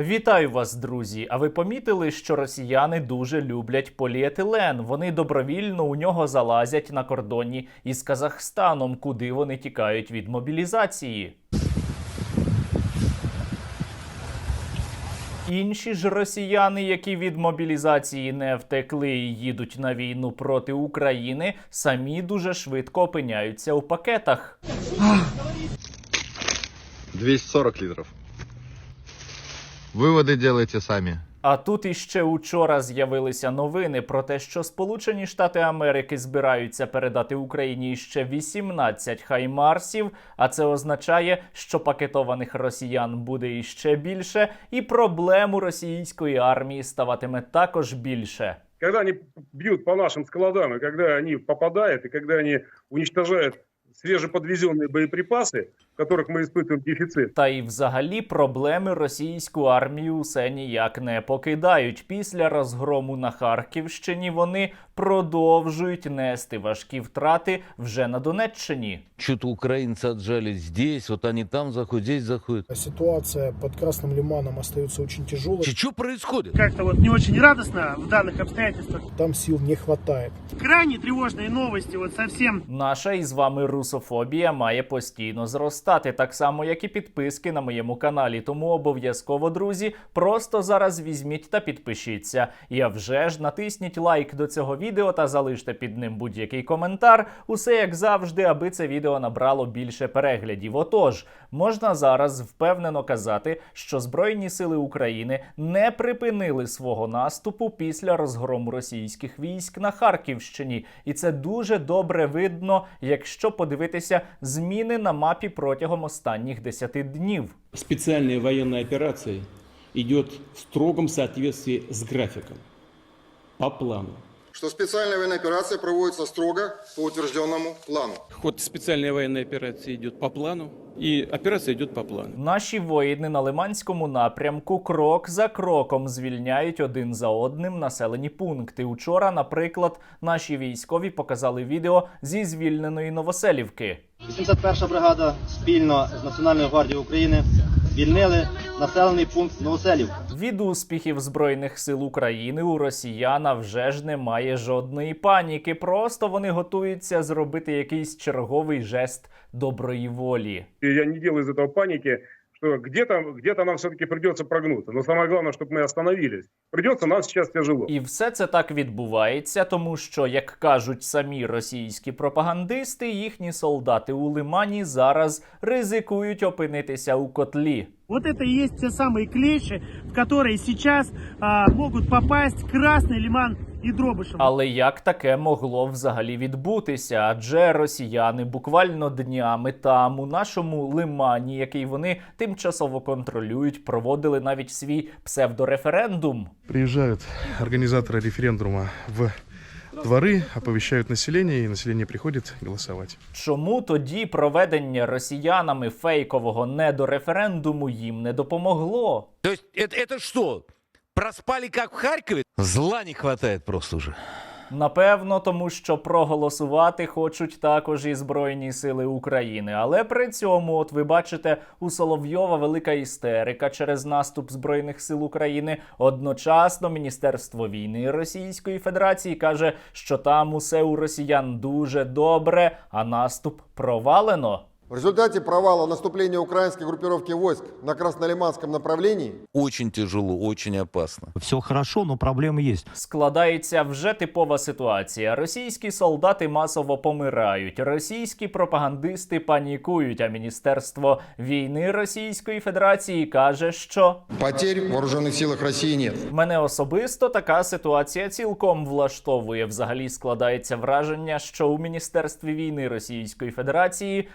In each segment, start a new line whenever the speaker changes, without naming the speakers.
Вітаю вас, друзі! А ви помітили, що росіяни дуже люблять поліетилен? Вони добровільно у нього залазять на кордоні із Казахстаном, куди вони тікають від мобілізації. Інші ж росіяни, які від мобілізації не втекли і їдуть на війну проти України, самі дуже швидко опиняються у пакетах.
240 литров. Выводы делайте сами.
А тут іще учора з'явилися новини про те, що Сполучені Штати Америки збираються передати Україні ще 18 хаймарсів. А це означає, що пакетованих росіян буде іще більше, і проблем у російської армії ставатиме також більше.
когда они бьют по нашим складам, и когда они попадают, и когда они уничтожают свежеподвезенные боеприпасы, в которых мы испытываем дефицит,
Та й взагалі проблеми російську армію усе ніяк не покидають. Після розгрому на Харківщині вони продовжують нести важкі втрати вже на Донеччині.
Что-то украинцы отжались здесь, вот они там заходят, здесь заходят.
Ситуация под Красным Лиманом остается очень тяжелой.
Что происходит?
как-то вот не очень радостно в данных обстоятельствах.
Там сил не хватает.
Крайне тревожные новости, вот совсем
Наша із вами русофобія має постійно зростати, так само як і підписки на моєму каналі. Тому обов'язково, друзі, просто зараз візьміть та підпишіться. А вже ж натисніть лайк до цього відео та залиште під ним будь-який коментар. Усе як завжди, аби це відео набрало більше переглядів. Отож, можна зараз впевнено казати, що Збройні сили України не припинили свого наступу після розгрому російських військ на Харківщині, і це дуже добре видно, якщо подивитися зміни на мапі протягом останніх 10 днів.
Специальная военная операция йде в строгому соответствии з графіком по плану.
Что специальная военная операция проводится строго по утвержденному плану.
Ход специальной военной операции идет по плану, и операция идет по плану.
Наші воїни на Лиманському напрямку крок за кроком звільняють один за одним населені пункти. Учора, наприклад, наші військові показали відео зі звільненої Новоселівки.
81 бригада спільно з Національною гвардією України звільнили населений пункт Новоселів.
Від успіхів збройних сил України у росіяна вже ж немає жодної паніки. Просто вони готуються зробити якийсь черговий жест доброї волі.
я не делаю з этого паники, что где-то где нам все-таки придется прогнуться. Но самое главное, чтобы мы остановились. Придется нам сейчас тяжело.
І все це так відбувається, тому що, як кажуть самі російські пропагандисти, їхні солдати у лимані зараз ризикують опинитися у котлі.
вот это и есть те самые клещи, в которые сейчас а, могут попасть Красный Лиман и Дробышево.
Але як таке могло взагалі відбутися? Адже росіяни буквально днями там, у нашому лимані, який вони тимчасово контролюють, проводили навіть свій псевдореферендум.
Приезжают организаторы референдума в дворы, оповещают население, и население приходит голосовать.
Чому тоді проведення росіянами фейкового недореферендуму їм не допомогло?
То есть это, это что? Проспали как в Харькове? Зла не хватает просто уже.
Напевно, тому що проголосувати хочуть також і Збройні Сили України. Але при цьому, от ви бачите, у Соловйова велика істерика через наступ Збройних сил України. Одночасно Міністерство війни Російської Федерації каже, що там усе у росіян дуже добре, а наступ провалено.
В результате провала наступления украинской группировки войск на Краснолиманском направлении
Очень тяжело, очень опасно.
Все хорошо, но проблемы есть.
Складається вже типова ситуація. Російські солдати масово помирають, російські пропагандисти панікують. А міністерство війни Російської Федерації каже, що
потерь в вооруженных силах России нет.
мене особисто така ситуація цілком влаштовує. Взагалі складається враження, що у міністерстві війни Російської Федерації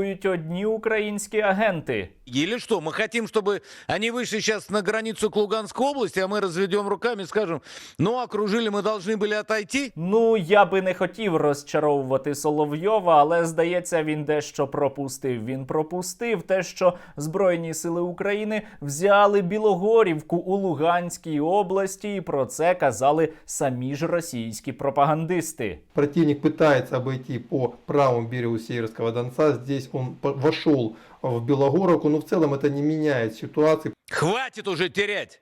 керують одні українські агенти.
Или что, мы хотим, чтобы они вышли сейчас на границу к Луганской области, а мы разведем руками и скажем, ну, окружили, мы должны были отойти?
Ну, я би не хотів розчаровувати Соловйова, але здається, він дещо пропустив. Він пропустив те, що Збройні сили України взяли Білогорівку у Луганській області, і про це казали самі ж російські пропагандисти.
Противник пытается обойти по правому берегу Северского Донца. Здесь он вошел в Белогоровку, но в целом это не меняет ситуации.
Хватит уже терять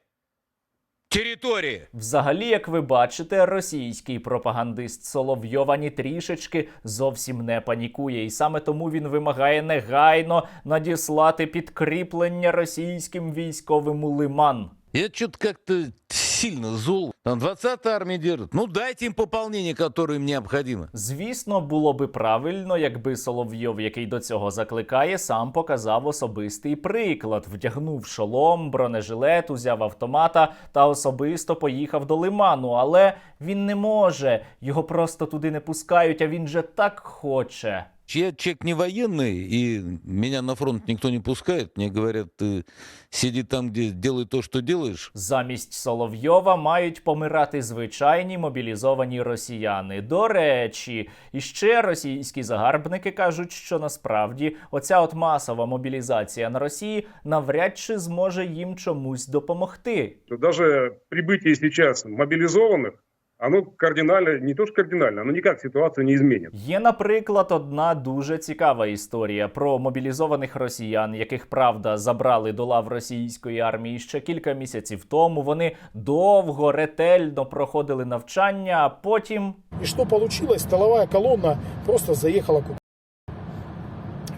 территории.
Взагалі, як ви бачите, російський пропагандист Соловйов ані трішечки зовсім не панікує, і саме тому він вимагає негайно надіслати підкріплення російським військовим у лиман.
Я что-то как-то сильно зол. Там 20-я армия держит. Ну, дайте им пополнение, которое им необходимо.
Звісно, було би правильно, якби Соловйов, який до цього закликає, сам показав особистий приклад, вдягнув шолом, бронежилет, узяв автомата та особисто поїхав до лиману. Але він не може, його просто туди не пускають, а він же так хоче.
Я человек не военный, и меня на фронт никто не пускает. Мне говорят, ты сиди там, где делай то, что делаешь.
Замість Соловйова мають помирати звичайні мобілізовані росіяни. До речі, і ще російські загарбники кажуть, що насправді оця от масова мобілізація на Росії навряд чи зможе їм чомусь допомогти.
Что даже прибытие сейчас мобилизованных, оно кардинально, не то что кардинально, оно никак ситуацию не изменит.
Є, наприклад, одна дуже цікава історія про мобілізованих росіян, яких правда забрали до лав російської армії ще кілька місяців тому. Вони довго ретельно проходили навчання, а потім
И что получилось? Столовая колонна просто заехала ку-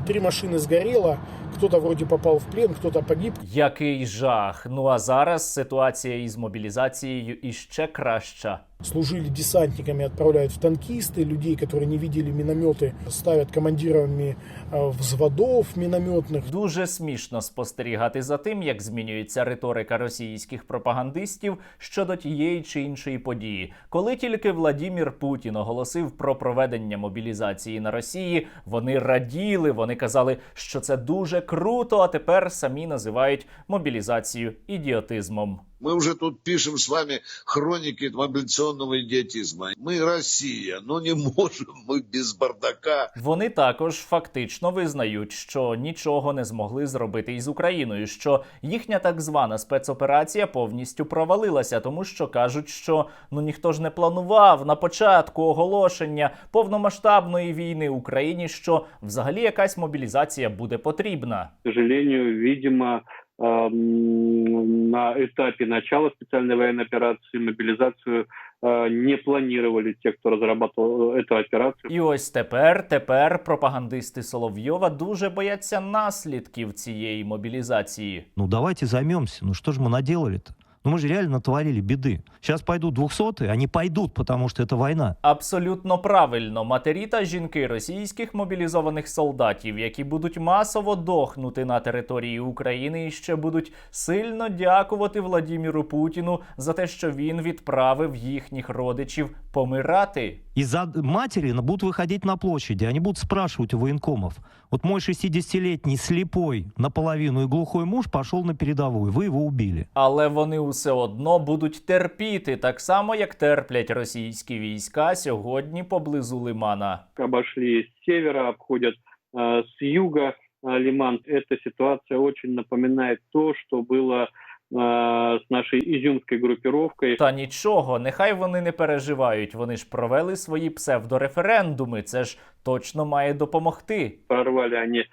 Три машины сгорело, кто-то вроде попал в плен, кто-то погиб.
Який жах. Ну а зараз ситуація із мобілізацією іще краща.
Служили десантниками, отправляют в танкисты, людей, которые не видели минометы, ставят командирами э, взводов минометных.
Дуже смішно спостерігати за тим, як змінюється риторика російських пропагандистів щодо тієї чи іншої події. Коли тільки Владімір Путін оголосив про проведення мобілізації на Росії, вони раділи, вони казали, що це дуже круто. А тепер самі називають мобілізацію ідіотизмом.
Мы уже тут пишем с вами хроники мобилизационного идиотизма. Мы Россия, но не можем мы без бардака.
Вони також фактично визнають, що нічого не змогли зробити із Україною, що їхня так звана спецоперація повністю провалилася, тому що кажуть, що ну ніхто ж не планував на початку оголошення повномасштабної війни Україні, що взагалі якась мобілізація буде потрібна.
к сожалению, видимо, эм, на этапе начала специальной военной операции мобилизацию э, не планировали те, кто разрабатывал эту операцию.
І ось тепер, тепер пропагандисти Соловйова дуже бояться наслідків цієї мобілізації.
Ну давайте займемся. Ну что же мы наделали-то? Ну мы же реально натворили беды. Сейчас пойдут двухсотые, они пойдут, потому что это война.
Абсолютно правильно, матері та жінки російських мобілізованих солдатів, які будуть масово дохнути на території України, і ще будуть сильно дякувати Владіміру Путіну за те, що він відправив їхніх родичів помирати.
Из-за матери ну, будут выходить на площади, они будут спрашивать у военкомов. Вот мой 60-летний слепой наполовину и глухой муж пошел на передовую, вы его убили.
Але вони усе одно будуть терпіти, так само як терплять російські війська сьогодні поблизу Лимана.
Обошли с севера, обходят э, с юга э, Лиман. Эта ситуация очень напоминает то, что было э, с нашей изюмской.
Та нічого, нехай вони не переживають. Вони ж провели свої псевдореферендуми. Це ж точно має допомогти.
Прорвали они э,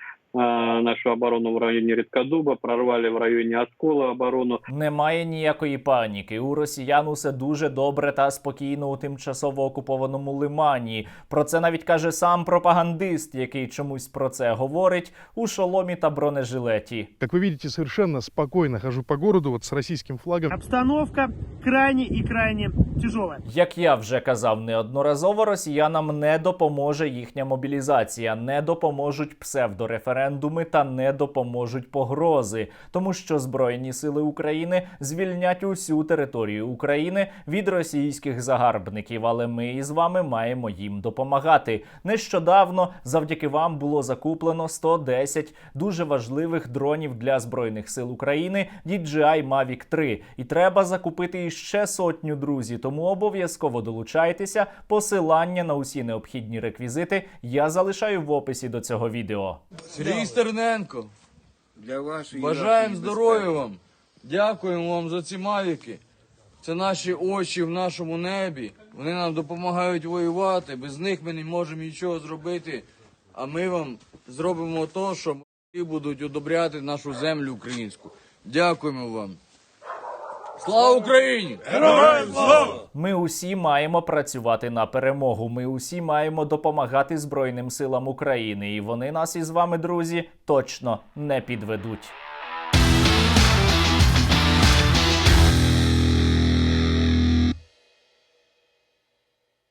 нашу оборону в районе Редкодуба, прорвали в районе Оскола оборону.
Немає ніякої паніки. У росіян усе дуже добре та спокійно у тимчасово окупованому лимані. Про це навіть каже сам пропагандист, який чомусь про це говорить у шоломі та бронежилеті.
Как вы видите, совершенно спокойно хожу по городу вот с российским флагом.
Обстановка крайне и крайне тяжелая.
Як я вже казав неодноразово, росіянам не допоможе їхня мобілізація, не допоможуть псевдореферендуми та не допоможуть погрози, тому що Збройні сили України звільнять усю територію України від російських загарбників. Але ми із вами маємо їм допомагати. Нещодавно завдяки вам було закуплено 110 дуже важливих дронів для збройних сил України DJI Mavic 3. І треба закупити іще сотню друзі. Тому обов'язково долучайтеся. Посилання на усі необхідні реквізити я залишаю в описі до цього відео.
Сергій Стерненко. Бажаємо здоров'я вам. Дякуємо вам за ці мавіки. Це наші очі в нашому небі. Вони нам допомагають воювати. Без них ми не можемо нічого зробити. А ми вам зробимо то, що ми будуть одобряти нашу землю українську. Дякуємо вам. Слава Україні! Героям слава!
Ми усі маємо працювати на перемогу. Ми усі маємо допомагати Збройним силам України, і вони нас із вами, друзі, точно не підведуть.